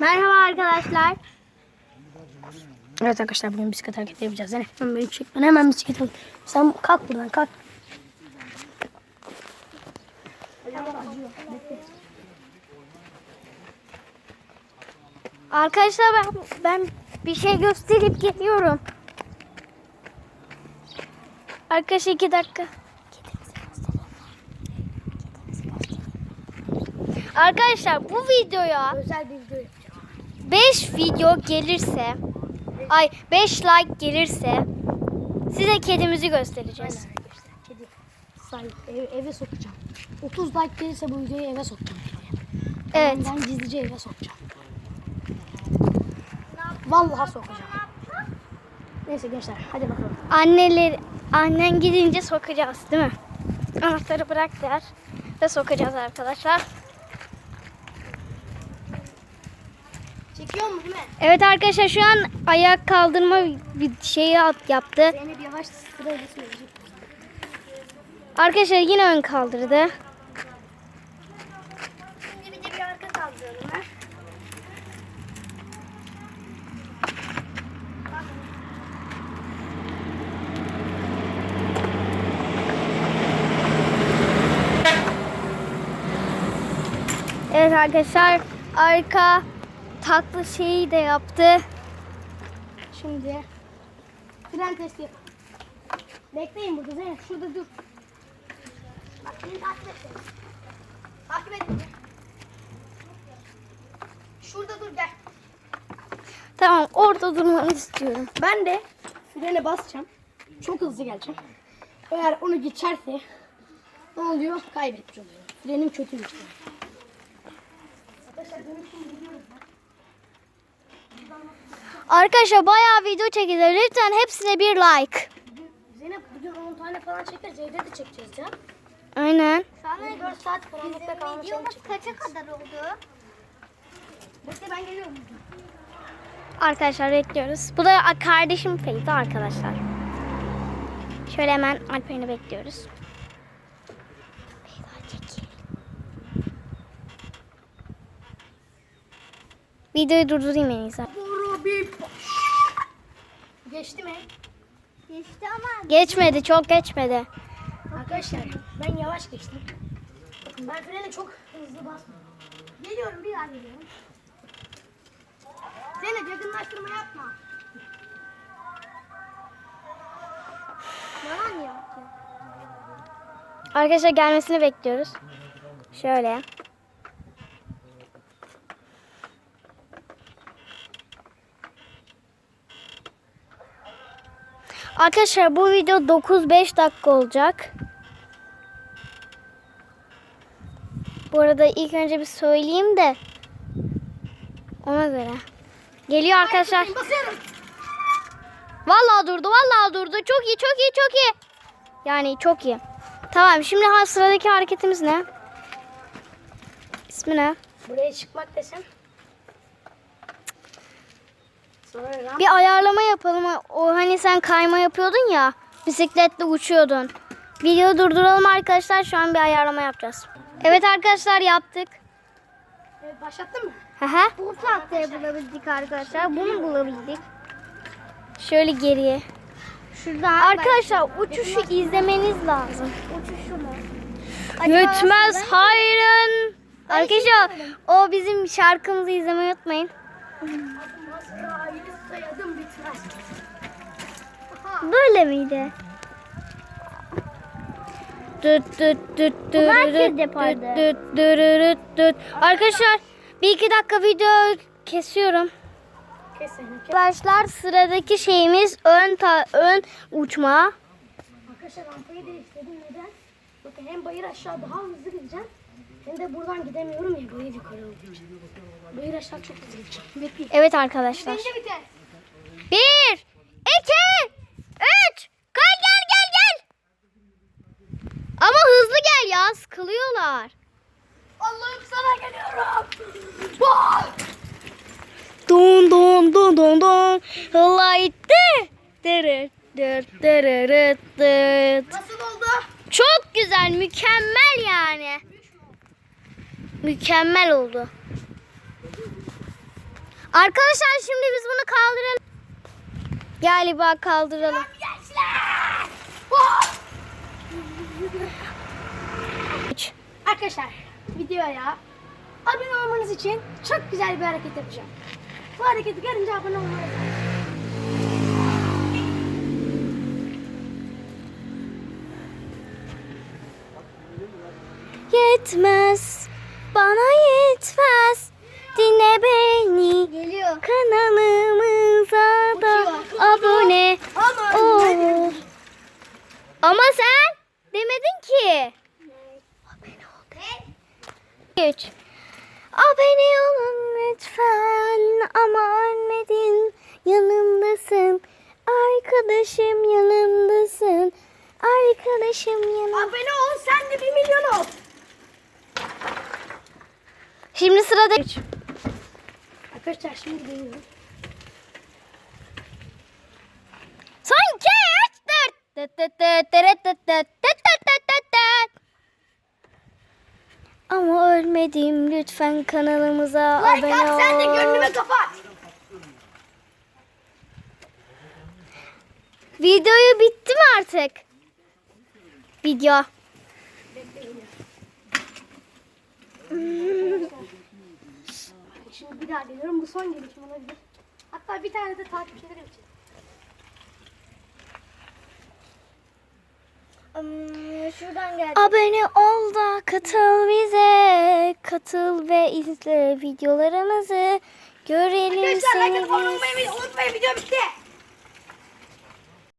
Merhaba arkadaşlar. Evet arkadaşlar bugün bisiklet hareketi yapacağız. Yani hemen beni çek. Ben hemen bisiklet alayım. Sen kalk buradan kalk. Arkadaşlar ben, ben bir şey gösterip geliyorum. Arkadaşlar iki dakika. Arkadaşlar bu videoya Özel bir video. 5 video gelirse ay 5 like gelirse size kedimizi göstereceğiz. Kedi sahip eve, eve sokacağım. 30 like gelirse bu videoyu eve sokacağım. Evet. Ben gizlice eve sokacağım. Vallahi sokacağım. Neyse gençler hadi bakalım. Anneler annen gidince sokacağız değil mi? Anahtarı bırak der ve sokacağız arkadaşlar. Değil mi? Evet arkadaşlar şu an ayak kaldırma bir şeyi at- yaptı. Zeynep yavaş sırayla söyleyecek. Arkadaşlar yine ön kaldırdı. Şimdi bir de bir arka kaldıralım ha. Evet arkadaşlar arka taklı şeyi de yaptı. Şimdi fren testi yap. Bekleyin burada Zeynep şurada dur. Bak beni takip et. Takip et beni. Şurada dur gel. Tamam orada durmanı istiyorum. Ben de frene basacağım. Çok hızlı geleceğim. Eğer onu geçerse ne oluyor? Kaybetmiş oluyor. Frenim kötüymüş. Arkadaşlar dönüşüm gidiyoruz. Arkadaşlar bayağı video çekeceğiz. Lütfen hepsine bir like. Zeynep bugün 10 tane falan çekeriz. Evde de çekeceğiz ya. Aynen. Sana 4 saat karanlıkta kalmış. Videomuz kaça kadar oldu? Bekle ben geliyorum. Arkadaşlar bekliyoruz. Bu da kardeşim Feyza arkadaşlar. Şöyle hemen Alper'ini bekliyoruz. Videoyu durdurayım en iyisi. Geçti mi? Geçti ama Geçmedi, çok geçmedi. Arkadaşlar ben yavaş geçtim. Bakın ben frene çok hızlı basmıyorum. Geliyorum bir daha geliyorum. Zeynep yakınlaştırma yapma. yalan yaptı. Arkadaşlar gelmesini bekliyoruz. Şöyle. Arkadaşlar bu video 9-5 dakika olacak. Bu arada ilk önce bir söyleyeyim de ona göre. Geliyor arkadaşlar. Vallahi durdu, vallahi durdu. Çok iyi, çok iyi, çok iyi. Yani çok iyi. Tamam, şimdi sıradaki hareketimiz ne? İsmi ne? Buraya çıkmak desem. Sonra ramp. Bir ayarlama yapalım. O hani sen kayma yapıyordun ya. Bisikletle uçuyordun. Videoyu durduralım arkadaşlar. Şu an bir ayarlama yapacağız. Evet arkadaşlar yaptık. Evet, başlattın mı? Haha. Bu tahtayı bulabildik arkadaşlar. Bunu bulabildik. Şöyle geriye. Şurada Arkadaşlar uçuşu izlemeniz lazım. uçuşu mu? Yetmez hayrın. Arkadaşlar o bizim şarkımızı izlemeyi unutmayın. Masrayı sayadım bitmez. Böyle miydi? Düt düt düt düt düt düt düt. Arkadaşlar bir iki dakika video kesiyorum. Arkadaşlar sıradaki şeyimiz ön ta- ön uçma. Arkadaşlar rampayı değiştirdim. Neden? Bakın hem bayır aşağı daha hızlı gideceğim. Hem de buradan gidemiyorum ya bayır yukarı için. Bayır aşağı çok hızlı. Evet arkadaşlar. Bir, iki, üç. Gel gel gel gel. Ama hızlı gel ya sıkılıyorlar. Allah'ım sana geliyorum. Vah! Dun dun dun dun dun. Hıla itti. Dırıt dırt dırırıt dıt. Nasıl oldu? Çok güzel, mükemmel yani. Mükemmel oldu. Arkadaşlar şimdi biz bunu kaldıralım. Galiba kaldıralım. Oh! Arkadaşlar videoya abone olmanız için çok güzel bir hareket yapacağım. Bu hareketi görünce abone olmayı Yetmez, bana yetmez. Dinle beni. Geliyor. Kanalımıza da Uçuyor. abone ol. Ama sen demedin ki. Abone ol. Üç. Abone olun lütfen ama ölmedin yanımdasın. Arkadaşım yanımdasın. Arkadaşım yanımda. abone ol sen de bir milyon ol. Şimdi sırada üç. Arkadaşlar şimdi geliyorum. Son tıt. Ama ölmedim lütfen kanalımıza Like abone ol. at sen de gönlüme kapat. Videoyu bitti mi artık? Video. Daha deniyorum. Bu son gelişim olabilir. Hatta bir tane de takipçilerim için. Hmm, şuradan geldi. Abone ol da katıl bize. Katıl ve izle videolarımızı. Görelim Arkadaşlar like seni atıp abone biz. olmayı unutmayın. Video bitti.